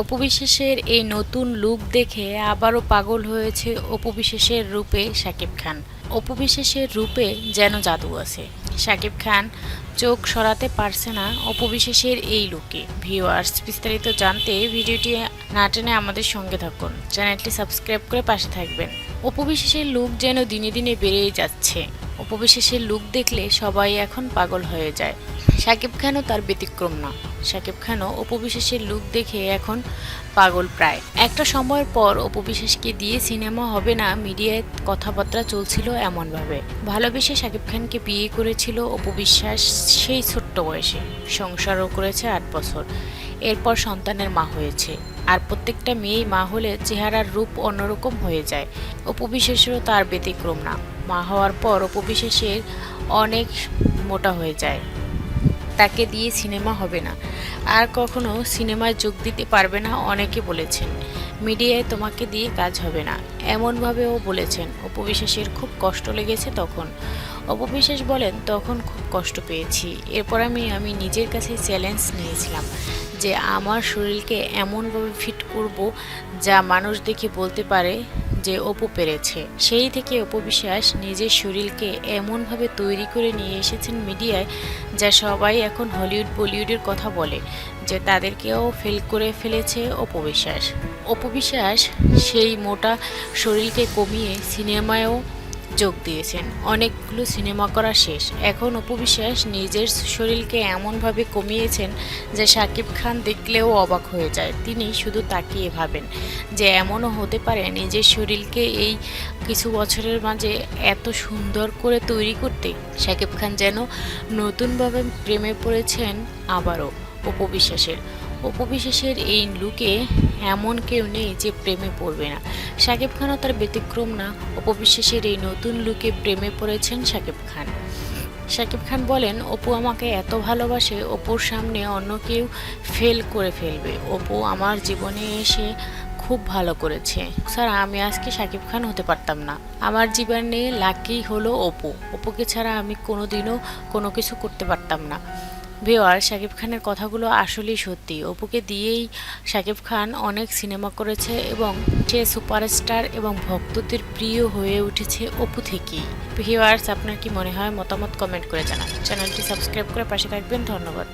অপবিশ্বাসের এই নতুন লুক দেখে আবারও পাগল হয়েছে অপবিশ্বাসের রূপে শাকিব খান। অপবিশ্বাসের রূপে যেন জাদু আছে। শাকিব খান চোখ সরাতে পারছে না অপবিশ্বাসের এই লুকে। ভিউয়ার্স, বিস্তারিত জানতে ভিডিওটি না টেনে আমাদের সঙ্গে থাকুন। চ্যানেলটি সাবস্ক্রাইব করে পাশে থাকবেন। অপবিশ্বাসের লুক যেন দিনে দিনে বেড়েই যাচ্ছে। অপবিশ্বাসের লুক দেখলে সবাই এখন পাগল হয়ে যায়। শাকিব খানও তার ব্যতিক্রম না। শাকিব খানও অপবিশ্বাসের লুক দেখে এখন পাগল প্রায়। একটা সময়ের পর অপবিশ্বাসকে দিয়ে সিনেমা হবে না, মিডিয়ায় কথাবার্তা চলছিল এমনভাবে। ভালোবেসে শাকিব খানকে বিয়ে করেছিল অপবিশ্বাস সেই ছোট্ট বয়সে। সংসারও করেছে আট বছর। এরপর সন্তানের মা হয়েছে। আর প্রত্যেকটা মেয়েই মা হলে চেহারার রূপ অন্যরকম হয়ে যায়। অপবিশ্বাসেরও তার ব্যতিক্রম না। মা হওয়ার পর অপবিশ্বাসের অনেক মোটা হয়ে যায়। তাকে দিয়ে সিনেমা হবে না। আর কখনো সিনেমায় যোগ দিতে পারবে না, অনেকে বলেছেন। মিডিয়ায় তোমাকে দিয়ে কাজ হবে না। এমনভাবেও বলেছেন। অপবিশ্বাসের খুব কষ্ট লেগেছে তখন। অপবিশ্বাস বলেন, তখন খুব কষ্ট পেয়েছি। এরপর আমি আমি নিজের কাছে চ্যালেঞ্জ নিয়েছিলাম যে আমার শরীরকে এমনভাবে ফিট করব যা মানুষ দেখে বলতে পারে যে অপু পেরেছে। সেই থেকে অপু বিশ্বাস নিজের শরীরকে এমনভাবে তৈরি করে নিয়ে এসেছেন মিডিয়ায়, যা সবাই এখন হলিউড, বলিউডের কথা বলে, যে তাদেরকেও ফেল করে ফেলেছে অপবিশ্বাস অপবিশ্বাস সেই মোটা শরীরকে কমিয়ে সিনেমায়ও যোগ দিয়েছেন। অনেকগুলো সিনেমা করা শেষ। এখন অপবিশ্বাস নিজের শরীরকে এমনভাবে কমিয়েছেন যে শাকিব খান দেখলেও অবাক হয়ে যায়। তিনি শুধু তাকিয়ে ভাবেন যে এমনও হতে পারে নিজের শরীরকে এই কিছু বছরের মাঝে এত সুন্দর করে তৈরি করতে। শাকিব খান যেন নতুনভাবে প্রেমে পড়েছেন আবারও অপবিশ্বাসের অপবিশ্বাসের এই লুকে এমন কেউ নেই যে প্রেমে পড়বে না। শাকিব খানও তার ব্যতিক্রম না। অপবিশ্বাসের এই নতুন লুকে প্রেমে পড়েছেন শাকিব খান। শাকিব খান বলেন, অপু আমাকে এত ভালোবাসে, অপুর সামনে অন্য কেউ ফেল করে ফেলবে। অপু আমার জীবনে এসে খুব ভালো করেছে। স্যার, আমি আজকে শাকিব খান হতে পারতাম না। আমার জীবনে লাকি হলো অপু। অপুকে ছাড়া আমি কোনোদিনও কোনো কিছু করতে পারতাম না। ভিওয়ার শাকিব খানের কথাগুলো আসলেই সত্যি। অপুকে দিয়েই শাকিব খান অনেক সিনেমা করেছে এবং সে সুপারস্টার এবং ভক্তদের প্রিয় হয়ে উঠেছে অপু থেকেই। ভিওয়ার্স আপনার কি মনে হয়? মতামত কমেন্ট করে জানান। চ্যানেলটি সাবস্ক্রাইব করে পাশে থাকবেন। ধন্যবাদ।